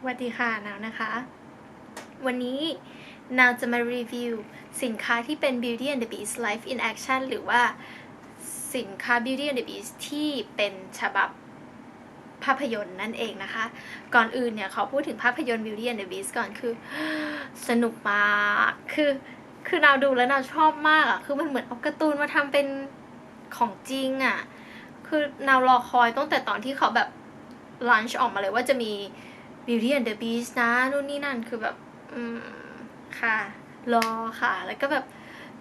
สวัสดีค่ะนาวนะคะ วันนี้นาวจะมารีวิวสินค้าที่เป็น Beauty and the Beast Life in Action หรือว่าสินค้า Beauty and the Beast ที่เป็นฉบับภาพยนตร์นั่นเองนะคะ ก่อนอื่นเนี่ยขอพูดถึงภาพยนตร์ Beauty and the Beast ก่อนคือ สนุกมากคือคือนาวดูแล้วนาวชอบมากอะ่ะ คือมันเหมือนเอาการ์ตูนมาทำเป็นของจริงอะ่ะ คือนาวรอคอยตั้งแต่ตอนที่เขาแบบลันช์ออกมาเลยว่าจะมี Beauty and the Beast นะนู่นนี่นั่นคือแบบอืมค่ะ รอค่ะ แล้วก็แบบ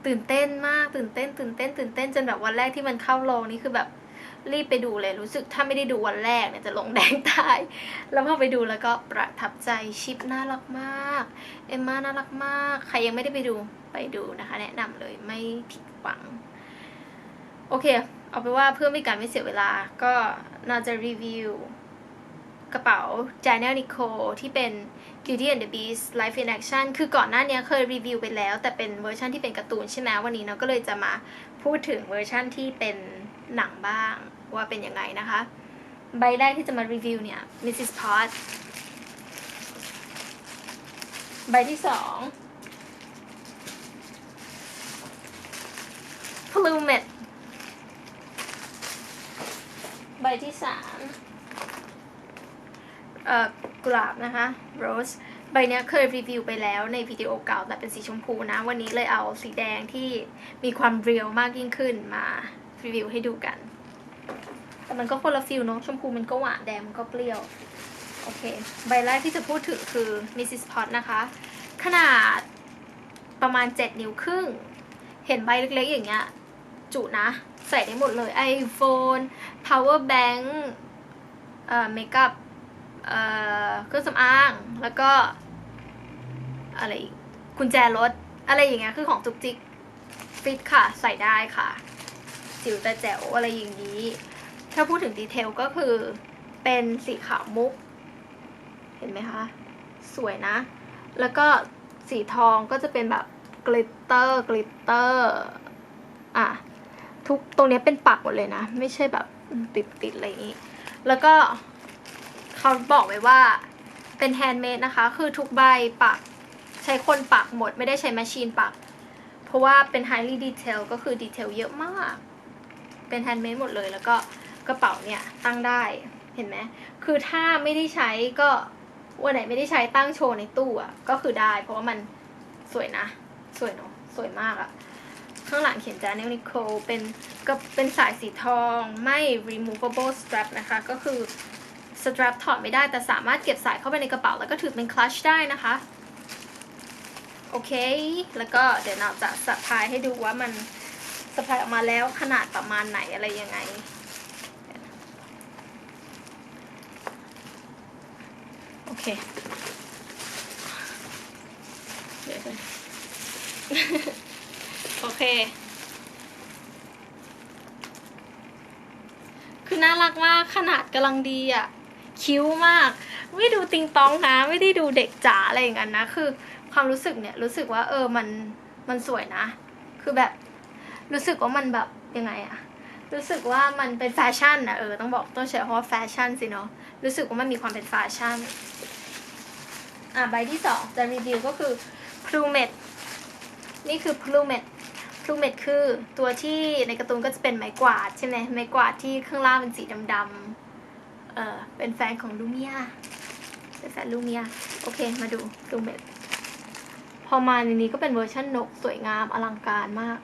ตื่นเต้นมากตื่นเต้น ตื่นเต้น ตื่นเต้นจนแบบวันแรกที่มันเข้าโรงนี่คือแบบรีบไปดูเลยรู้สึกถ้าไม่ได้ดูวันแรกเนี่ยจะลงแดงตาย แล้วพอไปดูแล้วก็ประทับใจชิปน่ารักมาก เอมมาน่ารักมาก ใครยังไม่ได้ไปดูไปดูนะคะ แนะนำเลยไม่ผิดหวัง โอเค เอาไปว่าเพื่อไม่การไม่เสียเวลาก็น่าจะรีวิว กระเป๋า j a n e l Nicole ที่เป็น Beauty and the Beast Life in Action คือก่อนหน้านี้เคยรีวิวไปแล้ว แต่เป็นเวอร์ชันที่เป็นการ์ตูนใช่ไหมวันนี้เราก็เลยจะมาพูดถึงเวอร์ชันที่เป็นหนังบ้างว่าเป็นยังไงนะคะ ใบแรกที่จะมารีวิวเนี่ย Mrs. Potts ใบที่สอง Plumet ใบที่สาม เอ่อกุหลาบนะคะ Rose ใบนี้เคยรีวิวไปแล้วในวิดีโอเก่าแต่เป็นสีชมพูนะ วันนี้เลยเอาสีแดงที่มีความเรียลมากยิ่งขึ้นมารีวิวให้ดูกัน แต่มันก็คนละฟิลเนาะชมพูมันก็หวานแดงมันก็เปรี้ยว โอเค ใบแรกที่จะพูดถึงคือ Mrs. Pot นะคะ ขนาดประมาณ 7 นิ้วครึ่ง เห็นใบเล็กๆอย่างเงี้ย จุนะ ใส่ได้หมดเลย iPhone power bank เอ่อเมคอัพ เครื่องสำอาง แล้วก็ อะไรอีกกุญแจรถ อะไรอย่างเงี้ย คือของจุกจิกฟิตค่ะ ใส่ได้ค่ะ จิ๋วแต่แจ๋วอะไรอย่างนี้ ถ้าพูดถึงดีเทลก็คือเป็นสีขาวมุก เห็นไหมคะ สวยนะ แล้วก็สีทองก็จะเป็นแบบกลิตเตอร์กลิตเตอร์อะทุกตรงนี้เป็นปักหมดเลยนะ ไม่ใช่แบบติดติดๆอะไรอย่างนี้ แล้วก็ เขาบอกไว้ว่าเป็นแฮนด์เมดนะคะ คือทุกใบปักใช้คนปักหมดไม่ได้ใช้แมชชีนปัก เพราะว่าเป็น highly detail ก็คือดีเทลเยอะมาก เป็นแฮนด์เมดหมดเลยแล้วก็กระเป๋าเนี่ยตั้งได้เห็นไหมคือถ้าไม่ได้ใช้ก็วันไหนไม่ได้ใช้ตั้งโชว์ในตู้อะก็คือได้ เพราะว่ามันสวยนะ สวยเนาะสวยมากอะข้างหลังเขียนจาเนลนิโคลเป็นก็เป็นสายสีทองไม่ removable strap นะคะ ก็คือ strap ถอดไม่ได้แต่สามารถเก็บสายเข้าไปในกระเป๋า แล้วก็ถือเป็น clutch ได้นะคะ โอเค แล้วก็เดี๋ยวเราจะสะพายให้ดูว่ามันสะพายออกมาแล้วขนาดประมาณไหนอะไรยังไง โอเค เดี๋ยวโอเคคือน่ารักมากขนาดกำลังดีอะ คิ้วมาก ไม่ดูติงตองนะ ไม่ได้ดูเด็กจ๋าอะไรอย่างนั้นนะ คือความรู้สึกเนี่ยรู้สึกว่าเออมันมันสวยนะ คือแบบรู้สึกว่ามันแบบยังไงอะรู้สึกว่ามันเป็นแฟชั่นนะเออต้องบอกต้องใช้คำว่าแฟชั่นสิเนาะรู้สึกว่ามันมีความเป็นแฟชั่นอะใบที่สองจะรีวิวก็คือ Plumet นี่คือ Plumet Plumet คือตัวที่ในการ์ตูนก็จะเป็นไม้กวาดใช่ไหมไม้กวาดที่ข้างล่างเป็นสีดำๆ เออเป็นแฟนของลูเมียเป็นแฟนลูเมียโอเคมาดู Plumet พอมาในนี้ก็เป็นเวอร์ชันนกสวยงามอลังการมาก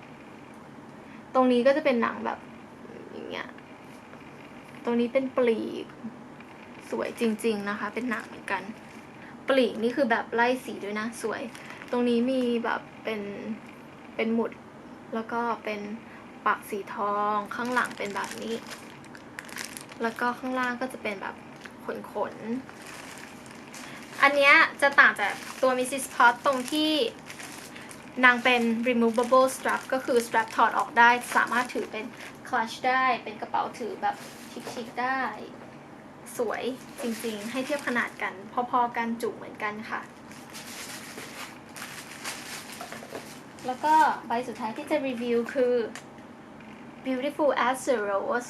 ตรงนี้ก็จะเป็นหนังแบบอย่างเงี้ยตรงนี้เป็นปลีก สวยจริง ๆนะคะ เป็นหนังเหมือนกัน ปลีกนี่คือแบบไล่สีด้วยนะสวย ตรงนี้มีแบบเป็นเป็นหมุด แล้วก็เป็นปักสีทองข้างหลังเป็นแบบนี้ แล้วก็ข้างล่างก็จะเป็นแบบขนขนๆอันเนี้ยจะต่างจากตัว Mrs. Pot ตรงที่นางเป็น removable strap ก็คือ strap ถอดออกได้ สามารถถือเป็น clutch ได้ เป็นกระเป๋าถือแบบชิคๆได้ สวยจริงๆ ให้เทียบขนาดกัน พอๆกันจุเหมือนกันค่ะ แล้วก็ใบสุดท้ายที่จะรีวิวคือ beautiful as a rose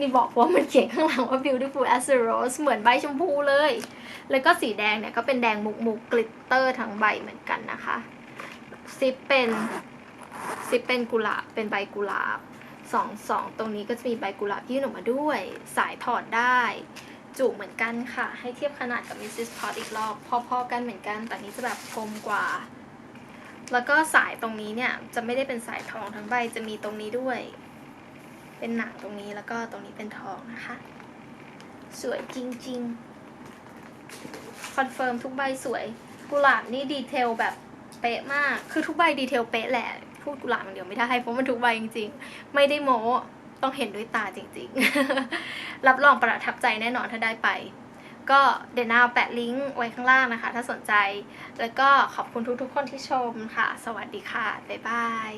นี่บอกว่ามันเขียนข้างหลังว่า beautiful as a rose เหมือนใบชมพูเลย แล้วก็สีแดงเนี่ยก็เป็นแดงมุกมุกกลิตเตอร์ทั้งใบเหมือนกันนะคะซิปเป็นซิปเป็นกุหลาบเป็นใบกุหลาบสองสองตรงนี้ก็จะมีใบกุหลาบยื่นออกมาด้วย สายถอดได้ จุเหมือนกันค่ะ ให้เทียบขนาดกับ Mrs. Pot อีกรอบพอๆกันเหมือนกัน แต่นี้จะแบบกลมกว่า แล้วก็สายตรงนี้เนี่ยจะไม่ได้เป็นสายทองทั้งใบจะมีตรงนี้ด้วย เป็นหนังตรงนี้แล้วก็ตรงนี้เป็นทองนะคะ สวยจริงๆ คอนเฟิร์มทุกใบสวย กุหลาบนี่ดีเทลแบบเป๊ะมาก คือทุกใบดีเทลเป๊ะแหละ พูดกุหลาบอย่างเดียวไม่ได้ เพราะมันทุกใบจริงๆ ไม่ได้โม้ ต้องเห็นด้วยตาจริงๆ รับรองประทับใจแน่นอนถ้าได้ไป ก็เดี๋ยวนาแปะลิงก์ไว้ข้างล่างนะคะ ถ้าสนใจ แล้วก็ขอบคุณทุกๆคนที่ชมค่ะ สวัสดีค่ะ บ๊ายบาย